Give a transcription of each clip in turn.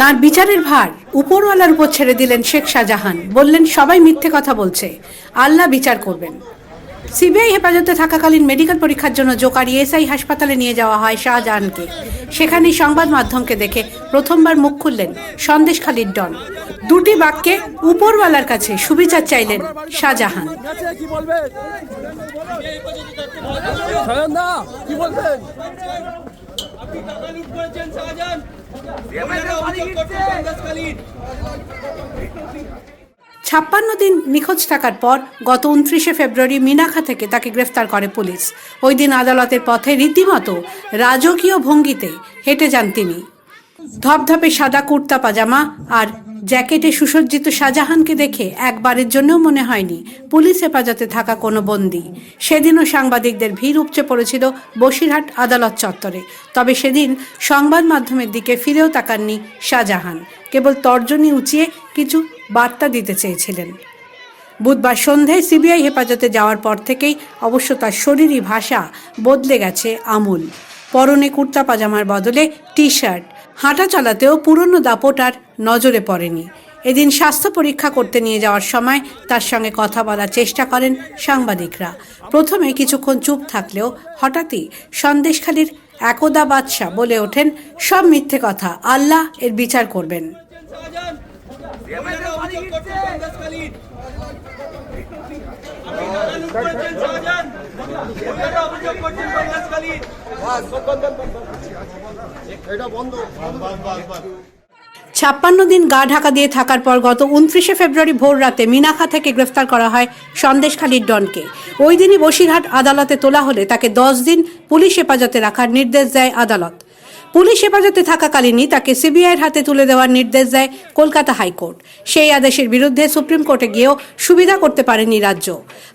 তার বিচারের ভার উপরওয়ালার উপর ছেড়ে দিলেন শেখ শাহজাহান। বললেন, সবাই মিথ্যে কথা বলছে। আল্লাহ বিচার করবেন। সিবিআই হেফাজতে থাকাকালীন মেডিকেল পরীক্ষার জন্য জোকারি এসআই হাসপাতালে নিয়ে যাওয়া হয় শাহজাহানকে। সেখানেই সংবাদ মাধ্যমকে দেখে প্রথমবার মুখ খুললেন সন্দেশখালীর ডন। দুটি বাক্যে উপরওয়ালার কাছে সুবিচার চাইলেন শাহজাহান। কি বলবেন? ছাপ্পান্ন দিন নিখোঁজ থাকার পর গত উনত্রিশে ফেব্রুয়ারি মিনাখা থেকে তাকে গ্রেফতার করে পুলিশ। ওই দিন আদালতের পথে রীতিমতো রাজকীয় ভঙ্গিতে হেঁটে যান তিনি। ধপধপে সাদা কুর্তা পাজামা আর জ্যাকেটে সুসজ্জিত শাহজাহানকে দেখে একবারের জন্যও মনে হয়নি পুলিশ হেফাজতে থাকা কোনো বন্দি। সেদিনও সাংবাদিকদের ভিড় উপচে পড়েছিল বসিরহাট আদালত চত্বরে। তবে সেদিন সংবাদ মাধ্যমের দিকে ফিরেও তাকাননি শাহজাহান। কেবল তর্জনী উঁচিয়ে কিছু বার্তা দিতে চেয়েছিলেন। বুধবার সন্ধ্যায় সিবিআই হেফাজতে যাওয়ার পর থেকেই অবশ্য তার শরীরী ভাষা বদলে গেছে আমূল। পরনে কুর্তা পাজামার বদলে টি শার্ট হাঁটা চলাতেও পুরনো দাপট আর নজরে পড়েনি। এদিন স্বাস্থ্য পরীক্ষা করতে নিয়ে যাওয়ার সময় তার সঙ্গে কথা বলার চেষ্টা করেন সাংবাদিকরা। প্রথমে কিছুক্ষণ চুপ থাকলেও হঠাৎই সন্দেশখালীর একদা বাদশাহ বলে ওঠেন, সব মিথ্যে কথা, আল্লাহ এর বিচার করবেন। ছাপ্পান্ন দিন গা ঢাকা দিয়ে থাকার পর গত উনত্রিশে ফেব্রুয়ারি ভোর রাতে মিনাখা থেকে গ্রেফতার করা হয় সন্দেশখালীর ডনকে। ওই দিনই বসিরহাট আদালতে তোলা হলে তাকে দশ দিন পুলিশ হেফাজতে রাখার নির্দেশ দেয় আদালত। পুলিশ হেফাজতে থাকাকালীনই তাকে সিবিআইয়ের হাতে তুলে দেওয়ার নির্দেশ দেয় কলকাতা হাইকোর্ট। সেই আদেশের বিরুদ্ধে সুপ্রিম কোর্টে গিয়েও সুবিধা করতে পারেনি রাজ্য।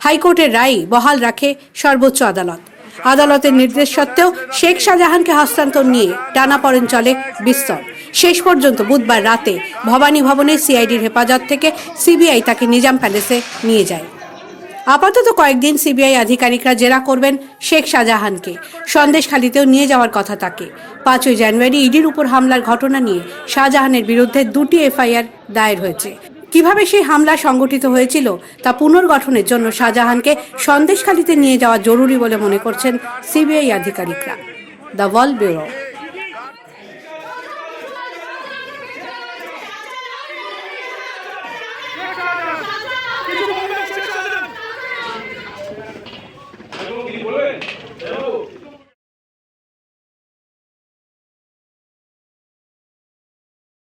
হাইকোর্টের রায় বহাল রাখে সর্বোচ্চ আদালত। আদালতের নির্দেশ সত্ত্বেও শেখ শাহজাহানকে হস্তান্তর নিয়ে টানাপড়েন চলে বিস্তর। শেষ পর্যন্ত বুধবার রাতে ভবানী ভবনে সিআইডির হেফাজত থেকে সিবিআই তাকে নিজাম প্যালেসে নিয়ে যায়। আপাতত কয়েকদিন সিবিআই আধিকারিকরা জেরা করবেন শেখ শাহজাহানকে। সন্দেশখালিতেও নিয়ে যাওয়ার কথা তাকে। পাঁচই জানুয়ারি ইডির উপর হামলার ঘটনা নিয়ে শাহজাহানের বিরুদ্ধে দুটি এফআইআর দায়ের হয়েছে। কীভাবে সেই হামলা সংগঠিত হয়েছিল তা পুনর্গঠনের জন্য শাহজাহানকে সন্দেশখালিতে নিয়ে যাওয়া জরুরি বলে মনে করছেন সিবিআই আধিকারিকরা। The world bureau.